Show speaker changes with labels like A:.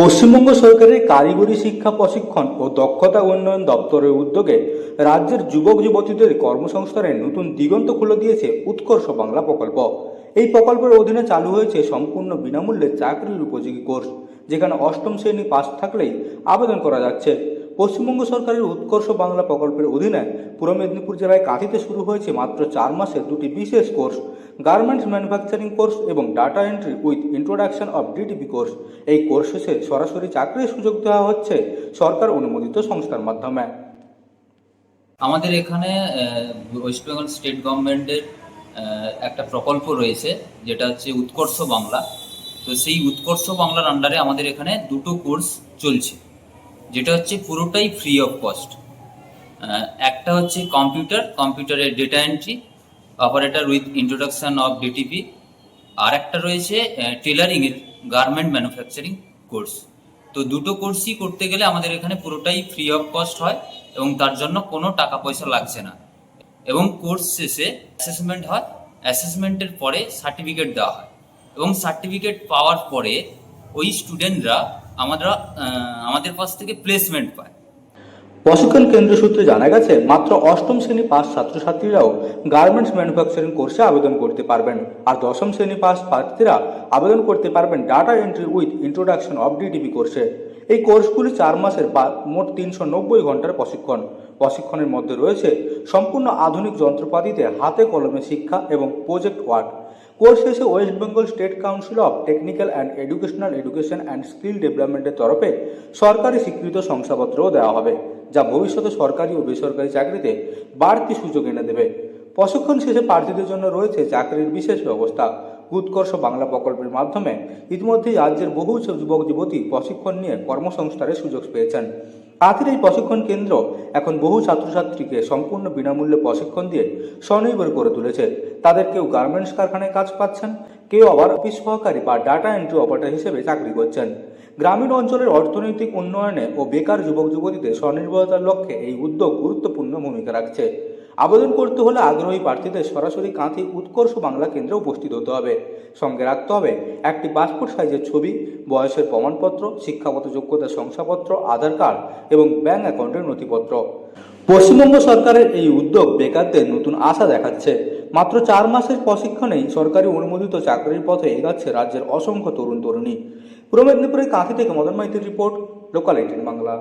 A: পশ্চিমবঙ্গ সরকারের কারিগরি শিক্ষা প্রশিক্ষণ ও দক্ষতা উন্নয়ন দপ্তরের উদ্যোগে রাজ্যের যুবক যুবতীদের কর্মসংস্থানের নতুন দিগন্ত খুলে দিয়েছে উৎকর্ষ বাংলা প্রকল্প। এই প্রকল্পের অধীনে চালু হয়েছে সম্পূর্ণ বিনামূল্যে চাকরির উপযোগী কোর্স, যেখানে অষ্টম শ্রেণি পাশ থাকলেই আবেদন করা যাচ্ছে। পশ্চিমবঙ্গ সরকারের উৎকর্ষ বাংলা প্রকল্পের অধীনে পূর্ব মেদিনীপুর জেলায় কাঁথিতে শুরু হয়েছে মাত্র চার মাসের দুটি বিশেষ কোর্স, গার্মেন্টস ম্যানুফ্যাকচারিং কোর্স এবং data entry with introduction of DTP course. এই কোর্স শেষে সরাসরি চাকরির সুযোগ দেওয়া হচ্ছে সরকার অনুমোদিত সংস্থার মাধ্যমে।
B: আমাদের এখানে ওয়েস্ট বেঙ্গল স্টেট গভর্নমেন্টের একটা প্রকল্প রয়েছে, যেটা হচ্ছে উৎকর্ষ বাংলা। তো সেই উৎকর্ষ বাংলার আন্ডারে আমাদের এখানে দুটো কোর্স চলছে। যেটা হচ্ছে পুরোটাই ফ্রি অফ কস্ট একটা হচ্ছে কম্পিউটার কম্পিউটারের data entry operator with introduction of DTP আর একটা রয়েছে টেলারিং এর গার্মেন্ট ম্যানুফ্যাকচারিং কোর্স তো দুটো কোর্সই করতে গেলে আমাদের এখানে পুরোটাই ফ্রি অফ কস্ট হয় এবং তার জন্য কোনো টাকা পয়সা লাগছে না। এবং কোর্স শেষে অ্যাসেসমেন্ট হয় অ্যাসেসমেন্টের পরে সার্টিফিকেট দেওয়া হয়। এবং সার্টিফিকেট পাওয়ার পরে ওই স্টুডেন্টরা আমরা আমাদের কাছ থেকে প্লেসমেন্ট পায়।
A: প্রশিক্ষণ কেন্দ্র সূত্রে জানা গেছে, মাত্র অষ্টম শ্রেণি পাস ছাত্রছাত্রীরাও গার্মেন্টস ম্যানুফ্যাকচারিং কোর্সে আবেদন করতে পারবেন। আর দশম শ্রেণি পাস প্রার্থীরা আবেদন করতে পারবেন data entry with introduction of DTP কোর্সে এই কোর্সগুলি চার মাসের বা মোট তিনশো নব্বই ঘণ্টার প্রশিক্ষণ। প্রশিক্ষণের মধ্যে রয়েছে সম্পূর্ণ আধুনিক যন্ত্রপাতিতে হাতে কলমে শিক্ষা এবং প্রজেক্ট ওয়ার্ক। কোর্স শেষে West Bengal state council of technical and educational education and skill ডেভেলপমেন্টের তরফে সরকারি স্বীকৃত শংসাপত্রও দেওয়া হবে, যা ভবিষ্যতে সরকারি ও বেসরকারি চাকরিতে বাড়তি সুযোগ এনে দেবে। প্রশিক্ষণ শেষে প্রার্থীদের জন্য রয়েছে চাকরির বিশেষ ব্যবস্থা। উৎকর্ষ বাংলা প্রকল্পের মাধ্যমে ইতিমধ্যেই রাজ্যের বহু যুবক, যুবতী প্রশিক্ষণ নিয়ে কর্মসংস্থানের সুযোগ পেয়েছেন। আজকের এই প্রশিক্ষণ কেন্দ্র এখন বহু ছাত্রছাত্রীকে সম্পূর্ণ বিনামূল্যে প্রশিক্ষণ দিয়ে স্বনির্ভর করে তুলেছে। তাদের কেউ গার্মেন্টস কারখানায় কাজ পাচ্ছেন, কেউ আবার অফিস সহকারী বা ডাটা এন্ট্রি অপারেটর হিসেবে চাকরি করছেন। গ্রামীণ অঞ্চলের অর্থনৈতিক উন্নয়নে ও বেকার যুবক যুবতীদের স্বনির্ভরতার লক্ষ্যে এই উদ্যোগ গুরুত্বপূর্ণ ভূমিকা রাখছে। আবেদন করতে হলে আগ্রহী প্রার্থীদের সরাসরি কাঁথি উৎকর্ষ বাংলা কেন্দ্রে উপস্থিত হতে হবে। সঙ্গে রাখতে হবে একটি পাসপোর্ট সাইজের ছবি, বয়সের প্রমাণপত্র, শিক্ষাগত যোগ্যতার শংসাপত্র, আধার কার্ড এবং ব্যাংক অ্যাকাউন্টের নথিপত্র। পশ্চিমবঙ্গ সরকারের এই উদ্যোগ বেকারদের নতুন আশা দেখাচ্ছে। মাত্র চার মাসের প্রশিক্ষণেই সরকারি অনুমোদিত চাকরির পথে এগাচ্ছে রাজ্যের অসংখ্য তরুণ তরুণী পূর্ব মেদিনীপুরের কাঁথি থেকে মদন মাইতির রিপোর্ট লোকাল এইটিন বাংলা